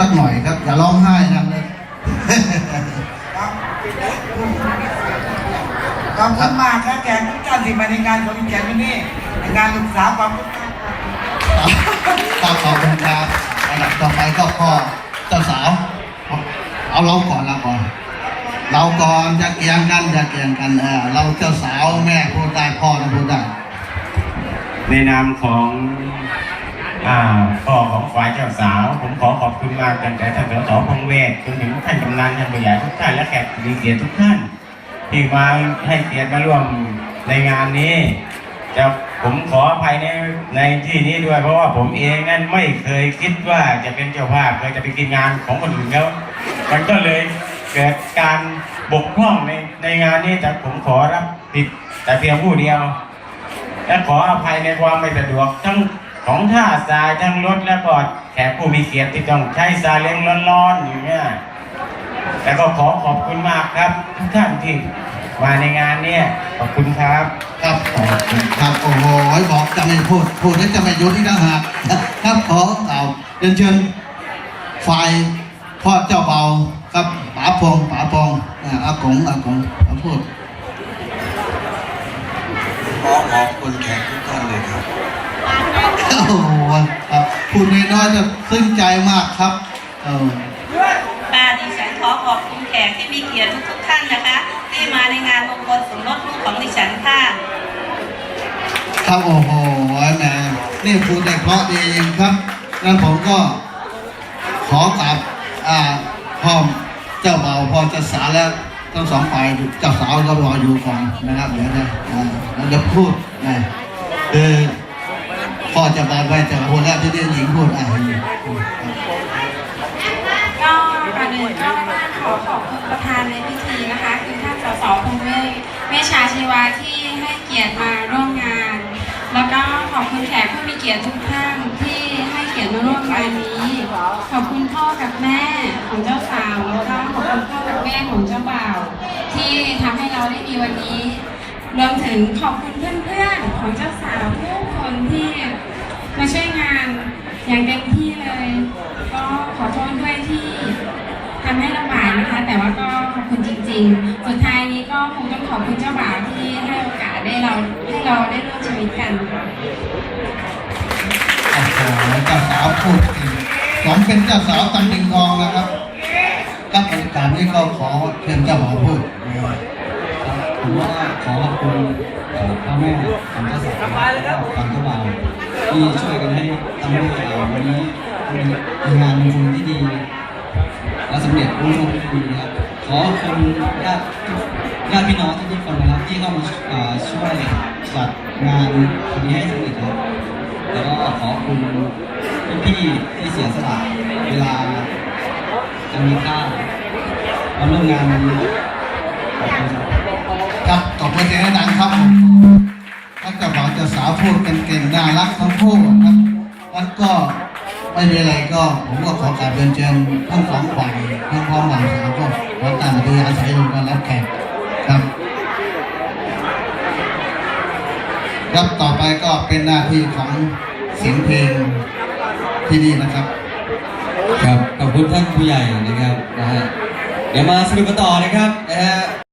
สักหน่อยครับอย่าร้องไห้นะเลยขอบคุณมากครับแขกทุกท่านที่มาในงานของพี่แขกวันนี้ในงานลูกสาวความก็ขอบคุณครับอันดับต่อไปก็พ่อเจ้าสาว เอาเราก่อนเราก่อนเราก่อนจะเกียงกันจะเกียงกันเออเราเจ้าสาวแม่พูดได้พ่อต้องพูดได้ในนามของ อ่าพ่อของฝ่ายเจ้าสาว ผมขอขอบคุณมากตั้งแต่ท่านสสพงเวทจนถึงท่านกำนันท่านผู้ใหญ่ทุกท่านและแขกมีเกียรติทุกท่านที่มาให้เกียรติมาร่วมในงานนี้จะผมขออภัยในในที่นี้ด้วย เพราะว่าผมเองนั้นไม่เคยคิดว่าจะเป็นเจ้าภาพเคยจะไปกินงานของคนอื่นเขามันก็เลยเกิดการบกพร่องในในงานนี้แต่ผมขอรับผิดแต่เพียงผู้เดียว และขออภัยในความไม่สะดวกทั้ง ของท่าทรายทั้งรถและก็แขกผู้มีเกียรติที่ต้องใช้ซาเล้งร้อนๆอย่างเงี้ยแล้วก็ขอขอบคุณมากครับ ทุกท่านที่มาในงานเนี่ยขอบคุณครับ ครับขอบคุณครับโอ้โหบอกจะไม่พูดพูดแล้วจะไม่หยุดที่ต่างหากครับขอเอาเรียนเชิญฝ่ายพ่อเจ้าเบาครับป๋าพงป๋าพงอ่าอากงอากงมาพูดขอขอบคุณแขกทุกท่านเลยครับโอ้โห ครับพูดน้อยๆจะซึ้งใจมากครับเออค่ะดิฉันขอขอบคุณแขกที่มีเกียรติทุกๆท่านนะคะ ที่มาในงานมงคลสมรสลูกของดิฉันค่ะครับโอ้โหแหมนี่พูดได้เพราะดีจริงครับแล้วผมก็ขอกราบอ่าพ่อเจ้าเบาพ่อเจ้าสาวแล้วทั้งสองฝ่ายเจ้าสาวก็รออยู่ก่อนนะครับเดี๋ยวจะอ่าเราจะพูดนะคือ พ่อจะมาไปจะพูดแล้วที่นี่หญิงพูดอะก็ก่อนอื่นก็ขอขอบคุณประธานในพิธีนะคะ คือท่านสสพงษ์เวชเวชชาชีวาที่ให้เกียรติมาร่วมงาน แล้วก็ขอบคุณแขกผู้มีเกียรติทุกท่านที่ให้เกียรติมาร่วมงานนี้ ขอบคุณพ่อกับแม่ของเจ้าสาวแล้วก็ขอบคุณพ่อกับแม่ของเจ้าบ่าว ที่ทำให้เราได้มีวันนี้ รวมถึงขอบคุณเพื่อนๆของเจ้าสาวทุกคนที่มาช่วยงาน อย่างเต็มที่เลย ก็ขอโทษด้วยที่ทำให้ลำบากนะคะ แต่ว่าก็ขอบคุณจริง ๆ สุดท้ายนี้ก็คงต้องขอบคุณเจ้าบ่าวที่ให้โอกาสได้เราให้เราได้ร่วมชีวิตกันค่ะโอ้โหเจ้าสาวพูดจริงสมเป็นเจ้าสาวตำลิงทองนะครับกับบรรยากาศนี้ก็ขอเชิญเจ้าบ่าวพูด ผมว่าขอขอบคุณพ่อแม่ของเจ้าสาวและฝั่งเจ้าบ่าวที่ช่วยกันให้ทำให้เอ่อวันนี้มีงานมงคลที่ดีและสำเร็จรุ่งโรจน์ที่ดีนะครับขอขอบคุณญาติญาติพี่น้องทุกคนนะครับที่เข้ามาช่วยจัดงานวันนี้ให้สำเร็จครับแล้วก็ขอบคุณพี่ๆที่เสียสละเวลาจะมีค่ามาร่วมงานวันนี้ขอบคุณครับ ครับตบมือเสียงดังครับถ้าเจ้าบ่าวเจ้าสาวพูดกันเก่งน่ารักทั้งคู่ครับแล้วก็ไม่มีอะไรก็ผมก็ขอกราบเรียนเชิญทั้งสองฝ่ายทั้งพ่อหม่สาวก็ขอตามอัธยาศัยลงการับแขกครับ ครับต่อไปก็เป็นหน้าที่ของเสียงเพลงที่นี่นะครับ ครับขอบคุณท่านผู้ใหญ่นะครับนะฮะเดี๋ยวมาสนุกกันต่อนะครับนะฮะ